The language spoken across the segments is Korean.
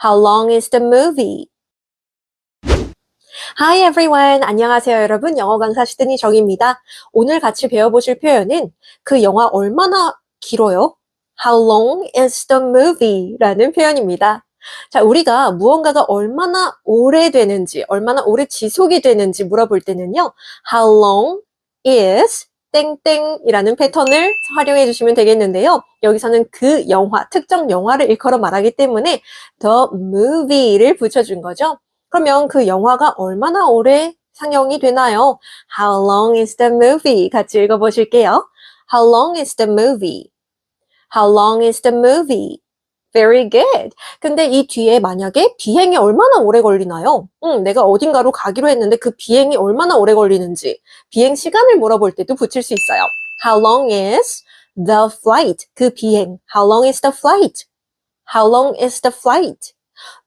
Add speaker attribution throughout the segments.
Speaker 1: How long is the movie? Hi everyone. 안녕하세요 여러분. 영어 강사 시드니 정입니다. 오늘 같이 배워보실 표현은 그 영화 얼마나 길어요? How long is the movie? 라는 표현입니다. 자, 우리가 무언가가 얼마나 오래 되는지, 얼마나 오래 지속이 되는지 물어볼 때는요. How long is 땡땡이라는 패턴을 활용해 주시면 되겠는데요. 여기서는 그 영화, 특정 영화를 일컬어 말하기 때문에 the movie를 붙여준 거죠. 그러면 그 영화가 얼마나 오래 상영이 되나요? How long is the movie? 같이 읽어보실게요. How long is the movie? How long is the movie? Very good. 근데 이 뒤에 만약에 비행이 얼마나 오래 걸리나요? 응, 내가 어딘가로 가기로 했는데 그 비행이 얼마나 오래 걸리는지 비행 시간을 물어볼 때도 붙일 수 있어요. How long is the flight? 그 비행. How long is the flight? How long is the flight?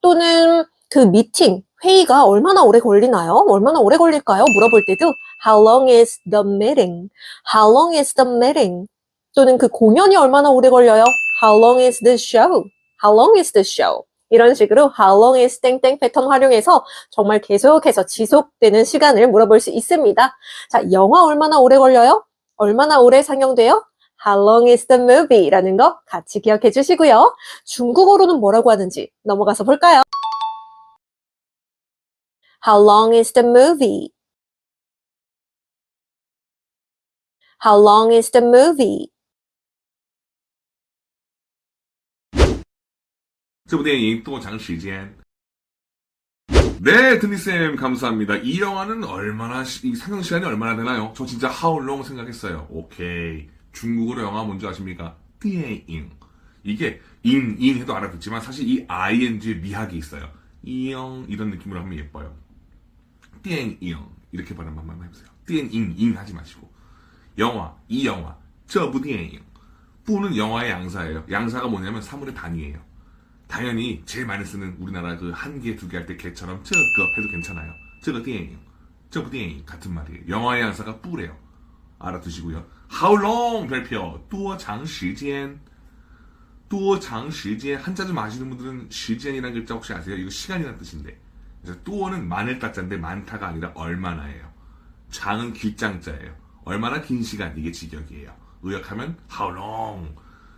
Speaker 1: 또는 그 미팅, 회의가 얼마나 오래 걸리나요? 얼마나 오래 걸릴까요? 물어볼 때도 How long is the meeting? How long is the meeting? 또는 그 공연이 얼마나 오래 걸려요? How long is the show? How long is the show? 이런 식으로 How long is 땡땡 패턴 활용해서 정말 계속해서 지속되는 시간을 물어볼 수 있습니다. 자, 영화 얼마나 오래 걸려요? 얼마나 오래 상영돼요? How long is the movie? 라는 거 같이 기억해 주시고요. 중국어로는 뭐라고 하는지 넘어가서 볼까요? How long is the movie? How long is the movie?
Speaker 2: 这部电影多长时间? 네, 드니쌤 감사합니다. 이 영화는 얼마나 시- 이 상영 시간이 얼마나 되나요? 저 진짜 how long 생각했어요. 오케이. 중국어로 영화 뭔지 아십니까? 电影. 이게 인, 인 해도 알아듣지만 사실 이 ing에 미학이 있어요. 이영 이런 느낌으로 하면 예뻐요. 电影 이렇게 발음 한번 해보세요. 电影, 인 하지 마시고. 영화, 이 영화, 这部电影. 부는 영화의 양사예요. 양사가 뭐냐면 사물의 단위예요. 당연히 제일 많이 쓰는 우리나라 그 한 개, 두 개 할 때 개처럼 这个 해도 괜찮아요. 这个电影, 这部电影 같은 말이에요. 영화의 양사가 뿌래요. 알아두시고요. How long 별표, 多长时间,多长时间 한자 좀 아시는 분들은 시간이라는 글자 혹시 아세요? 이거 시간이라는 뜻인데. 그래서 多는 많을 따자인데 많다가 아니라 얼마나예요. 장은 길장자예요. 얼마나 긴 시간 이게 직역이에요. 의역하면 how long.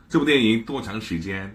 Speaker 2: 这部电影多长时间?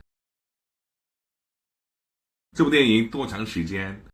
Speaker 2: 这部电影多长时间？